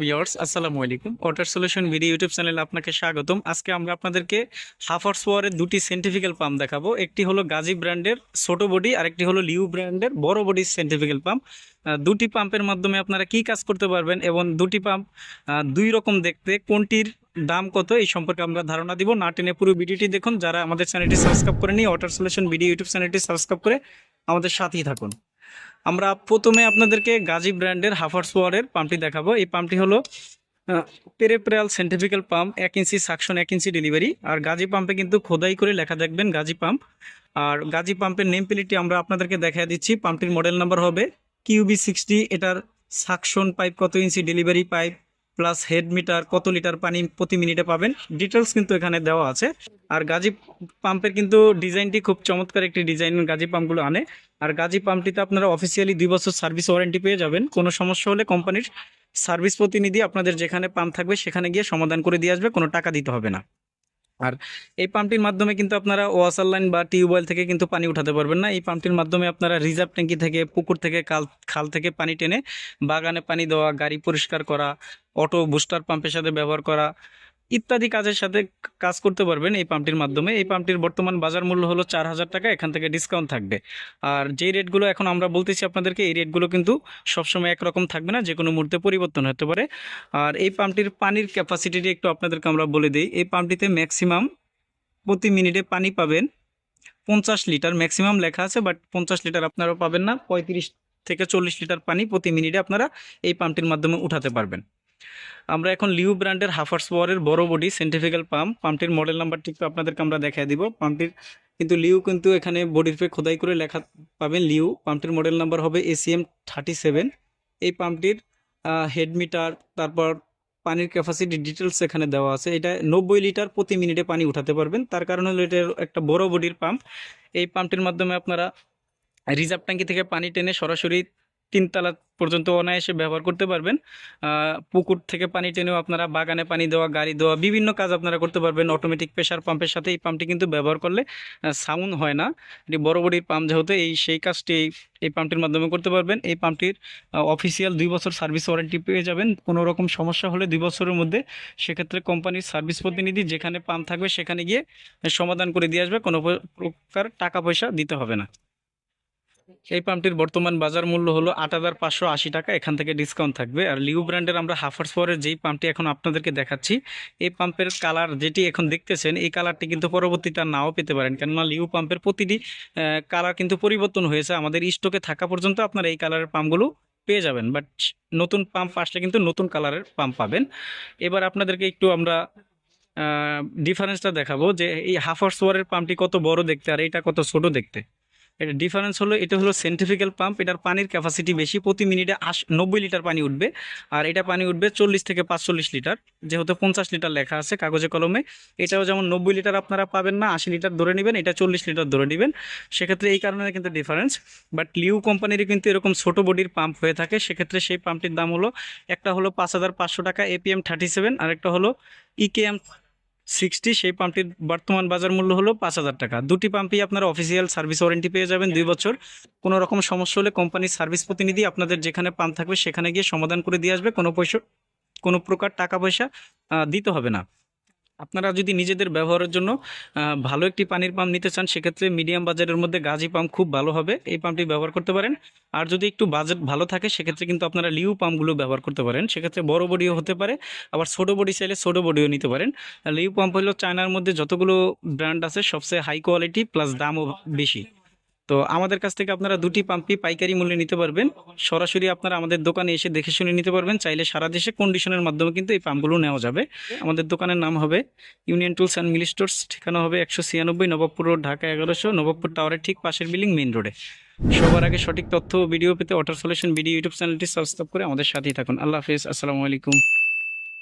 Viewers আসসালামু আলাইকুম। Water solution video YouTube চ্যানেলে আপনাকে স্বাগতম। আজকে আমরা আপনাদেরকে হাফার্স ওয়ারের দুটি সেন্টিফিক্যাল পাম্প দেখাবো। একটি হলো গাজী ব্র্যান্ডের ছোট বডি আর একটি হলো লিউ ব্র্যান্ডের বড় বডি সেন্টিফিক্যাল পাম্প দুটি পাম্পের মাধ্যমে আপনারা কি কাজ করতে পারবেন এবং দুটি পাম্প দুই রকম দেখতে, কোনটির দাম কত, এই সম্পর্কে আমরা ধারণা দিব। না টেনে পুরো ভিডিওটি দেখুন। যারা আমাদের চ্যানেলটি সাবস্ক্রাইব করেনি ওয়াটার সলিউশন ভিডিও ইউটিউব চ্যানেলটি সাবস্ক্রাইব করে আমাদের সাথেই থাকুন। আমরা প্রথমে আপনাদেরকে গাজী ব্র্যান্ডের হাফার্স পাওয়ারের পাম্পটি দেখাবো। এই পাম্পটি হলো পেরেপ্রেয়াল সেন্টিফিক্যাল পাম্প, এক ইঞ্চি সাকশন, এক ইঞ্চি ডেলিভারি। আর গাজী পাম্পে কিন্তু খোদাই করে লেখা দেখবেন গাজী পাম্প। আর গাজী পাম্পের নেম প্লেটটি আমরা আপনাদেরকে দেখা দিচ্ছি। পাম্পটির মডেল নাম্বার হবে কিউবি সিক্সটি। এটার সাকশন পাইপ কত inch, delivery pipe plus head metre কত লিটার পানি প্রতি মিনিটে পাবেন? ডিটেলস কিন্তু এখানে দেওয়া আছে। আর গাজী পাম্পের কিন্তু ডিজাইনটি খুব চমৎকার একটি ডিজাইন গাজী পাম্পগুলো আনে। আর গাজী পাম্পটিতে আপনারা অফিসিয়ালি দুই বছর সার্ভিস ওয়ারেন্টি পেয়ে যাবেন। কোনো সমস্যা হলে কোম্পানির সার্ভিস প্রতিনিধি আপনাদের যেখানে পাম্প থাকবে সেখানে গিয়ে সমাধান করে দিয়ে আসবে, কোনো টাকা দিতে হবে না। আর এই পাম্পটির মাধ্যমে কিন্তু আপনারা ওয়াসার লাইন বা টিউবওয়েল থেকে কিন্তু পানি উঠাতে পারবেন না। এই পাম্পটির মাধ্যমে আপনারা রিজার্ভ ট্যাঙ্কি থেকে, পুকুর থেকে কাল খাল থেকে পানি টেনে বাগানে পানি দেওয়া, গাড়ি পরিষ্কার করা অটো বুস্টার পাম্পের সাথে ব্যবহার করা ইত্যাদি কাজের সাথে কাজ করতে পারবেন এই পাম্পটির মাধ্যমে। এই পাম্পটির বর্তমান বাজার মূল্য হলো চার হাজার টাকা, এখান থেকে ডিসকাউন্ট থাকবে। আর যেই রেটগুলো এখন আমরা বলতেছি আপনাদেরকে, এই রেটগুলো কিন্তু সবসময় একরকম থাকবে না যে কোনো মুহূর্তে পরিবর্তন হতে পারে। আর এই পাম্পটির পানির ক্যাপাসিটিটি একটু আপনাদেরকে আমরা বলে দিই। এই পাম্পটিতে ম্যাক্সিমাম প্রতি মিনিটে পানি পাবেন পঞ্চাশ লিটার ম্যাক্সিমাম লেখা আছে বাট পঞ্চাশ লিটার আপনারা পাবেন না, পঁয়ত্রিশ থেকে চল্লিশ লিটার পানি প্রতি মিনিটে আপনারা এই পাম্পটির মাধ্যমে উঠাতে পারবেন। আমরা এখন লিউ ব্র্যান্ডের হাফার্স পাওয়ারের বড় বডি সেন্টিফিক্যাল পাম্প পাম্পটির মডেল নাম্বারটি আপনাদেরকে আমরা দেখাই দিব। পাম্পটির কিন্তু লিউ কিন্তু এখানে বডির পে খোদাই করে লেখা পাবেন লিউ। পাম্পটির মডেল নাম্বার হবে এসিএম থার্টি সেভেন এই পাম্পটির হেড মিটার তারপর পানির ক্যাপাসিটি ডিটেলস এখানে দেওয়া আছে। এটা নব্বই লিটার প্রতি মিনিটে পানি উঠাতে পারবেন। তার কারণ হলো এটার একটা বড় বডির পাম্প এই পাম্পটির মাধ্যমে আপনারা রিজার্ভ ট্যাঙ্কি থেকে পানি টেনে সরাসরি তিনতলা পর্যন্ত অনায়াসে ব্যবহার করতে পারবেন। পুকুর থেকে পানি টেনেও আপনারা বাগানে পানি দেওয়া, গাড়ি দেওয়া, বিভিন্ন কাজ আপনারা করতে পারবেন। অটোমেটিক প্রেশার পাম্পের সাথে এই পাম্পটি কিন্তু ব্যবহার করলে সাউন্ড হয় না। এটি বড় বড়ির পাম্প যেহেতু, এই সেই কাজটি এই- এই পাম্পটির মাধ্যমে করতে পারবেন। এই পাম্পটির অফিসিয়াল দুই বছর সার্ভিস ওয়ারেন্টি পেয়ে যাবেন। কোনো রকম সমস্যা হলে দুই বছরের মধ্যে সেক্ষেত্রে কোম্পানির সার্ভিস প্রতিনিধি যেখানে পাম্প থাকবে সেখানে গিয়ে সমাধান করে দিয়ে আসবে। কোনো প্রকার টাকা পয়সা দিতে হবে না। এই পাম্পটির বর্তমান বাজার মূল্য হলো আট হাজার পাঁচশো আশি টাকা। এখান থেকে ডিসকাউন্ট থাকবে। আর লিউ ব্র্যান্ডের আমরা হাফার্স পরের যেই পাম্পটি এখন আপনাদেরকে দেখাচ্ছি, এই পাম্পের কালার যেটি এখন দেখতেছেন, এই কালারটি কিন্তু পরবর্তীতে নাও পেতে পারেন। কেননা লিউ পাম্পের প্রতিটি কালার কিন্তু পরিবর্তন হয়েছে। আমাদের স্টকে থাকা পর্যন্ত আপনারা এই কালারের পাম্পগুলো পেয়ে যাবেন। বাট নতুন পাম্প আসলে কিন্তু নতুন কালারের পাম্প পাবেন। এবার আপনাদেরকে একটু আমরা ডিফারেন্সটা দেখাবো যে এই হাফার্স ওয়ারের পাম্পটি কত বড় দেখতে আর এটা কত ছোট দেখতে। এটা ডিফারেন্স হলো, এটা হলো সেন্টিফিক্যাল পাম্প এটার পানির ক্যাপাসিটি বেশি, প্রতি মিনিটে আশ, নব্বই লিটার পানি উঠবে। আর এটা পানি উঠবে চল্লিশ থেকে পাঁচচল্লিশ লিটার, যেহেতু পঞ্চাশ লিটার লেখা আছে কাগজে কলমে। এটাও যেমন নব্বই লিটার আপনারা পাবেন না, আশি লিটার ধরে নেবেন, এটা চল্লিশ লিটার ধরে নেবেন। সেক্ষেত্রে এই কারণে কিন্তু ডিফারেন্স বাট লিউ কোম্পানির কিন্তু এরকম ছোট বডির পাম্প হয়ে থাকে, সেক্ষেত্রে সেই পাম্পটির দাম হলো, একটা হলো পাঁচ হাজার পাঁচশো টাকা এপিএম থার্টি সেভেন আর একটা হলো E ইকেএম সিক্সটি, সেই পাম্পটির বর্তমান বাজার মূল্য হলো পাঁচ হাজার টাকা। দুটি পাম্পই আপনার অফিসিয়াল সার্ভিস ওয়ারেন্টি পেয়ে যাবেন দুই বছর। কোনো রকম সমস্যা হলে কোম্পানির সার্ভিস প্রতিনিধি আপনাদের যেখানে পাম্প থাকবে সেখানে গিয়ে সমাধান করে দিয়ে আসবে। কোনো পয়সা, কোনো প্রকার টাকা পয়সা দিতে হবে না। আপনারা যদি নিজেদের ব্যবহারের জন্য ভালো একটি পানির পাম্প নিতে চান, সেক্ষেত্রে মিডিয়াম বাজারের মধ্যে গাজি পাম্প খুব ভালো হবে। এই পাম্পটি ব্যবহার করতে পারেন। আর যদি একটু বাজেট ভালো থাকে, সেক্ষেত্রে কিন্তু আপনারা লিউ পাম্পগুলো ব্যবহার করতে পারেন। সেক্ষেত্রে বড় বডিও হতে পারে, আবার ছোট বডি চাইলে ছোট বডিও নিতে পারেন। লিউ পাম্প হলো চায়নার মধ্যে যতগুলো ব্র্যান্ড আছে, সবচেয়ে হাই কোয়ালিটি প্লাস দামও বেশি। তো আমাদের কাছ থেকে আপনারা দুটি পাম্পই পাইকারি মূল্যে নিতে পারবেন। সরাসরি আপনারা আমাদের দোকানে এসে দেখে শুনে নিতে পারবেন। চাইলে সারা দেশে কন্ডিশনের মাধ্যমে কিন্তু এই পাম্পগুলো নেওয়া যাবে। আমাদের দোকানের নাম হবে union tools and mill stores ঠিকানা হবে একশো ছিয়ানব্বই নবাবপুর রোড, ঢাকা এগারোশো, নবাবপুর টাওয়ারের ঠিক পাশের বিল্ডিং মেইন রোডে সবার আগে সঠিক তথ্য ভিডিও পেতে ওয়াটার সলিউশন ভিডিও ইউটিউব চ্যানেলটি সাবস্ক্রাইব করে আমাদের সাথেই থাকুন। আল্লাহ হাফিজ, আসসালামু আলাইকুম।